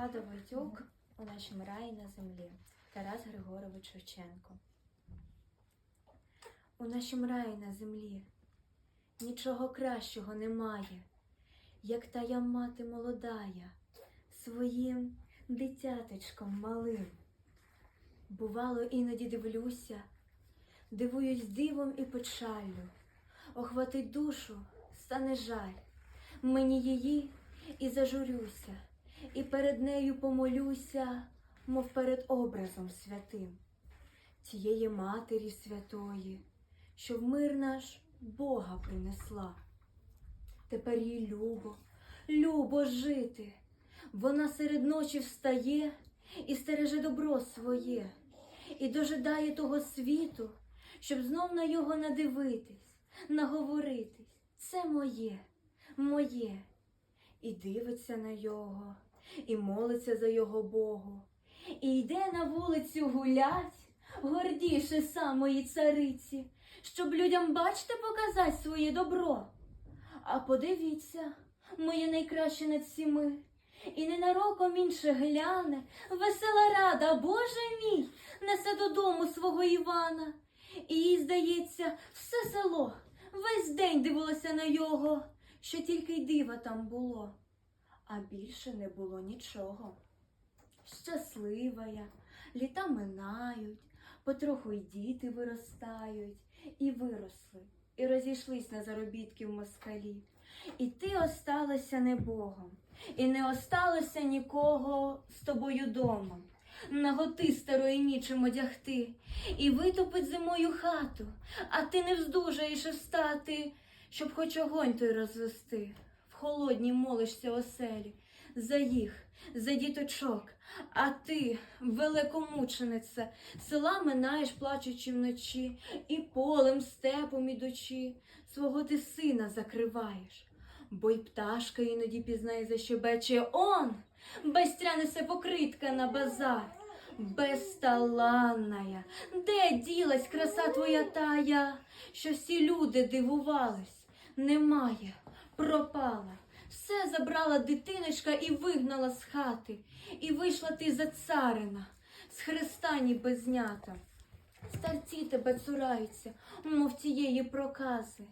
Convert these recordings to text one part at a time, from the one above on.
Влада Войтюк у нашому раї на землі. Тарас Григорович Шевченко. У нашому раї на землі нічого кращого немає, як тая мати молодая своїм дитятечком малим. Бувало, іноді дивлюся, дивуюсь дивом і печаллю, охватить душу, стане жаль, мені її і зажурюся, і перед нею помолюся, мов перед образом святим, тієї Матері Святої, що в мир наш Бога принесла. Тепер їй любо, любо жити. Вона серед ночі встає і стереже добро своє, і дожидає того світу, щоб знов на його надивитись, наговоритись. Це моє, моє. І дивиться на його, і молиться за його Богу, і йде на вулицю гулять, гордіше самої цариці, щоб людям, бачте, показать своє добро. А подивіться, моє найкраще над всіми, і ненароком інше гляне, весела рада, Боже мій, несе додому свого Івана. І їй, здається, все село весь день дивилося на його, що тільки й дива там було, а більше не було нічого. Щаслива я, літа минають, потроху й діти виростають, і виросли, і розійшлись на заробітки в москалі. І ти осталася не Богом, і не осталося нікого з тобою дома. Наготи старої нічим одягти, і витопить зимою хату, а ти не вздужаєш встати, щоб хоч огонь той розвести. В холодній молишся оселі, за їх, за діточок, а ти, великомучениця, села минаєш, плачучи вночі, і полем, степом ідучи, свого ти сина закриваєш. Бо й пташка іноді пізнає защебече он, Бестря несе покритка на базар. Безталанная, де ділась краса твоя тая, що всі люди дивувались, немає, пропала. Все забрала дитиночка і вигнала з хати, і вийшла ти за царина, з хреста ніби знята. Старці тебе цураються, мов тієї прокази.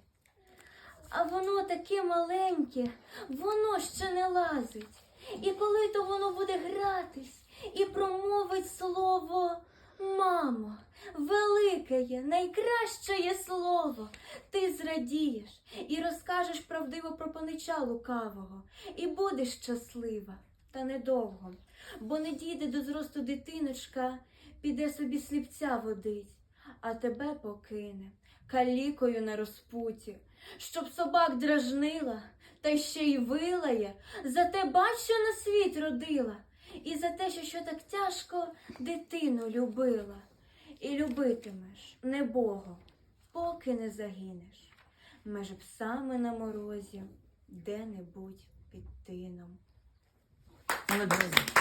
А воно таке маленьке, воно ще не лазить. І коли то воно буде гратись і промовить слово найкраще слово. Ти зрадієш і розкажеш правдиво про панича лукавого, і будеш щаслива, та недовго, бо не дійде до зросту дитиночка, піде собі сліпця водить, а тебе покине калікою на розпуті, щоб собак дражнила, та ще й вилає, за те бач, що на світ родила, і за те, що, що так тяжко дитину любила. І любитимеш не Бога, поки не загинеш, меж псами на морозі, де-небудь під тином. Молодець.